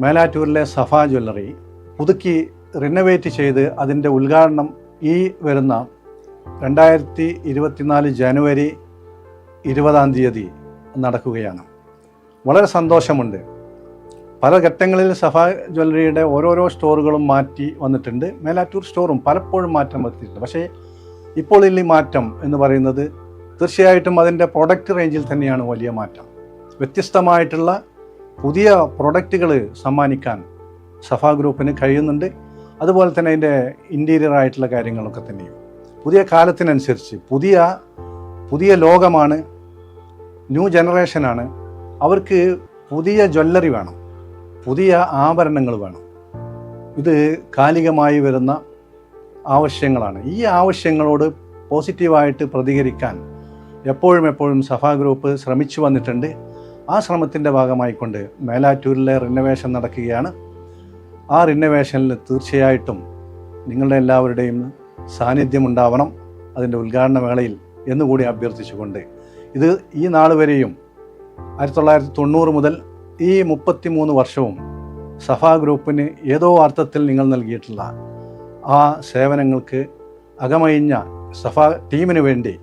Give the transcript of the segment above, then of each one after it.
മേലാറ്റൂരിലെ Safa jewellery പുതുക്കി renovate ചെയ്ത് അതിന്റെ ഉദ്ഘാടനം ഈ വരുന്ന രണ്ടായിരത്തി ഇരുപത്തിനാല് ജനുവരി ഇരുപതാം തീയതി നടക്കുകയാണ്. വളരെ സന്തോഷമുണ്ട്. പല ഘട്ടങ്ങളിൽ സഫ ജ്വല്ലറിയുടെ ഓരോരോ സ്റ്റോറുകളും മാറ്റി വന്നിട്ടുണ്ട്. മേലാറ്റൂർ സ്റ്റോറും പലപ്പോഴും മാറ്റം വരുത്തിയിട്ടുണ്ട്. പക്ഷേ ഇപ്പോൾ ഈ മാറ്റം എന്ന് പറയുന്നത് തീർച്ചയായിട്ടും അതിന്റെ പ്രൊഡക്റ്റ് റേഞ്ചിൽ തന്നെയാണ് വലിയ മാറ്റം. വ്യത്യസ്തമായിട്ടുള്ള പുതിയ പ്രൊഡക്റ്റുകൾ സമ്മാനിക്കാൻ സഫ ഗ്രൂപ്പിന് കഴിയുന്നുണ്ട്. അതുപോലെ തന്നെ അതിന്റെ ഇന്റീരിയർ ആയിട്ടുള്ള കാര്യങ്ങളൊക്കെ തന്നെയും. പുതിയ കാലത്തിനനുസരിച്ച് പുതിയ പുതിയ ലോകമാണ് ന്യൂ ജനറേഷനാണ് അവർക്ക് പുതിയ ജ്വല്ലറി വേണം പുതിയ ആഭരണങ്ങൾ വേണം. ഇത് കാലികമായി വരുന്ന ആവശ്യങ്ങളാണ്. ഈ ആവശ്യങ്ങളോട് പോസിറ്റീവായിട്ട് പ്രതികരിക്കാൻ എപ്പോഴും എപ്പോഴും സഫ ഗ്രൂപ്പ് ശ്രമിച്ചു വന്നിട്ടുണ്ട്. ആ ശ്രമത്തിന്റെ ഭാഗമായിക്കൊണ്ട് മേലാറ്റൂരിലെ റിനോവേഷൻ നടക്കുകയാണ്. ആ റിനോവേഷനിൽ തീർച്ചയായിട്ടും നിങ്ങളുടെ എല്ലാവരുടെയും സാന്നിധ്യം ഉണ്ടാവണം അതിന്റെ ഉദ്ഘാടന വേളയിൽ എന്നുകൂടി അഭ്യർത്ഥിച്ചുകൊണ്ട്. ഇത് ഈ നാൾ വരെയും ആയിരത്തി തൊള്ളായിരത്തി തൊണ്ണൂറ് മുതൽ ഈ മുപ്പത്തി മൂന്ന് വർഷവും സഫാ ഗ്രൂപ്പിന് ഏതോ അർത്ഥത്തിൽ നിങ്ങൾ നൽകിയിട്ടുള്ള ആ സേവനങ്ങൾക്ക് അകമയിഞ്ഞ സഫാ ടീമിന് വേണ്ടി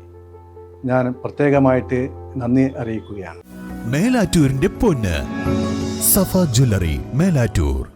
ഞാൻ പ്രത്യേകമായിട്ട് നന്ദി അറിയിക്കുകയാണ്. മേലാറ്റൂരിന്റെ പൊന്ന്. സഫ ജ്വല്ലറി മേലാറ്റൂർ.